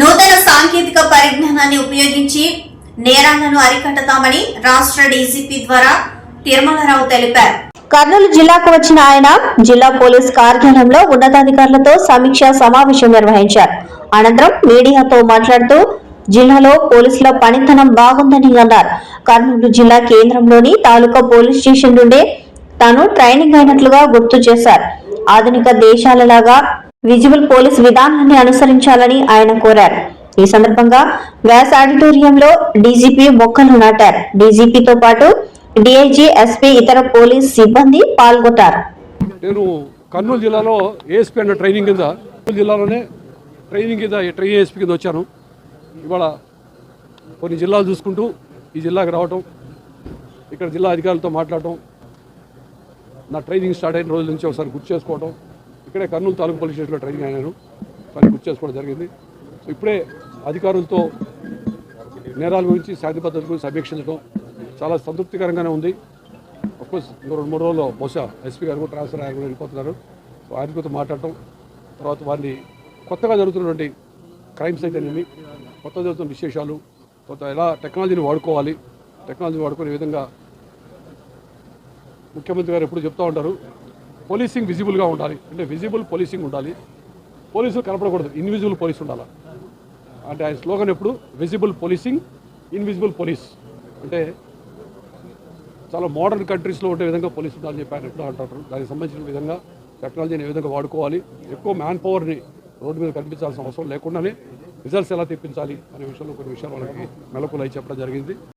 నూతన సాంకేతిక పరిజ్ఞానాన్ని ఉపయోగించి నేరాలను అరికట్టతామని రాష్ట్ర డీజీపీ ద్వారా తిరుమలరావు తెలిపారు. కర్నూలు జిల్లాకు వచ్చిన ఆయన జిల్లా పోలీస్ కార్యాలయంలో ఉన్నతాధికారులతో సమీక్ష సమావేశం నిర్వహించారు. అనంతరం మీడియాతో మాట్లాడుతూ జిల్లాలో పోలీసుల పనితనం బాగుందని అన్నారు. కర్నూలు జిల్లా కేంద్రంలోని తాలూకా పోలీస్ స్టేషన్ నుండే తాను ట్రైనింగ్ అయినట్లుగా గుర్తు చేశారు. ఆధునిక దేశాలలాగా విజిబుల్ పోలీస్ విధానాన్ని అనుసరించాలని ఆయన కోరారు. ఈ సందర్భంగా వ్యాస్ ఆడిటోరియంలో డీజీపీ మొక్కలు నాటారు. డీజీపీతో పాటు డిఐజీ ఎస్పీ ఇతర పోలీస్ సిబ్బంది పాల్గొంటారు. నేను కర్నూలు జిల్లాలో ఏఎస్పీ అన్న ట్రైనింగ్ కింద కర్నూలు జిల్లాలోనే ట్రైనింగ్ కింద ట్రైనింగ్ ఏఎస్పీ కింద వచ్చాను. ఇవాళ కొన్ని జిల్లాలు చూసుకుంటూ ఈ జిల్లాకి రావటం ఇక్కడ జిల్లా అధికారులతో మాట్లాడటం నా ట్రైనింగ్ స్టార్ట్ అయిన రోజుల నుంచి ఒకసారి గుర్తు చేసుకోవడం ఇక్కడే కర్నూలు తాలూకు పోలీస్ స్టేషన్లో ట్రైనింగ్ అయినాను. కానీ గుర్తు చేసుకోవడం జరిగింది. సో ఇప్పుడే అధికారులతో నేరాల గురించి శాంతి భద్రత గురించి సమీక్షించడం చాలా సంతృప్తికరంగానే ఉంది. అఫ్కోర్స్ ఇంకో రెండు మూడు రోజుల్లో బహుశా ఎస్పీ గారు కూడా ట్రాన్స్ఫర్ ఆయన కూడా వెళ్ళిపోతున్నారు. సో ఆయన మాట్లాడటం తర్వాత వారిని కొత్తగా జరుగుతున్నటువంటి క్రైమ్స్ అయితేనేమి కొత్తగా జరుగుతున్న విశేషాలు తర్వాత ఎలా టెక్నాలజీని వాడుకోవాలి టెక్నాలజీని వాడుకునే విధంగా ముఖ్యమంత్రి గారు ఎప్పుడు చెప్తూ ఉంటారు. పోలీసింగ్ విజిబుల్గా ఉండాలి. అంటే విజిబుల్ పోలీసింగ్ ఉండాలి. పోలీసులు కనపడకూడదు. ఇన్విజిబుల్ పోలీస్ ఉండాలి? అంటే ఆయన స్లోగన్ ఎప్పుడు? Visible policing invisible police. అంటే చాలా మోడర్న్ కంట్రీస్లో ఉండే విధంగా పోలీసు ఉండాలని చెప్పి ఆయన ఎప్పుడు అంటారు. దానికి సంబంధించిన విధంగా టెక్నాలజీని ఏ విధంగా వాడుకోవాలి? ఎక్కువ మ్యాన్ పవర్ని రోడ్డు మీద కనిపించాల్సిన అవసరం లేకుండానే రిజల్ట్స్ ఎలా తెప్పించాలి? అనే విషయంలో కొన్ని విషయాలు వాళ్ళకి మెలకులు అయి చెప్పడం జరిగింది.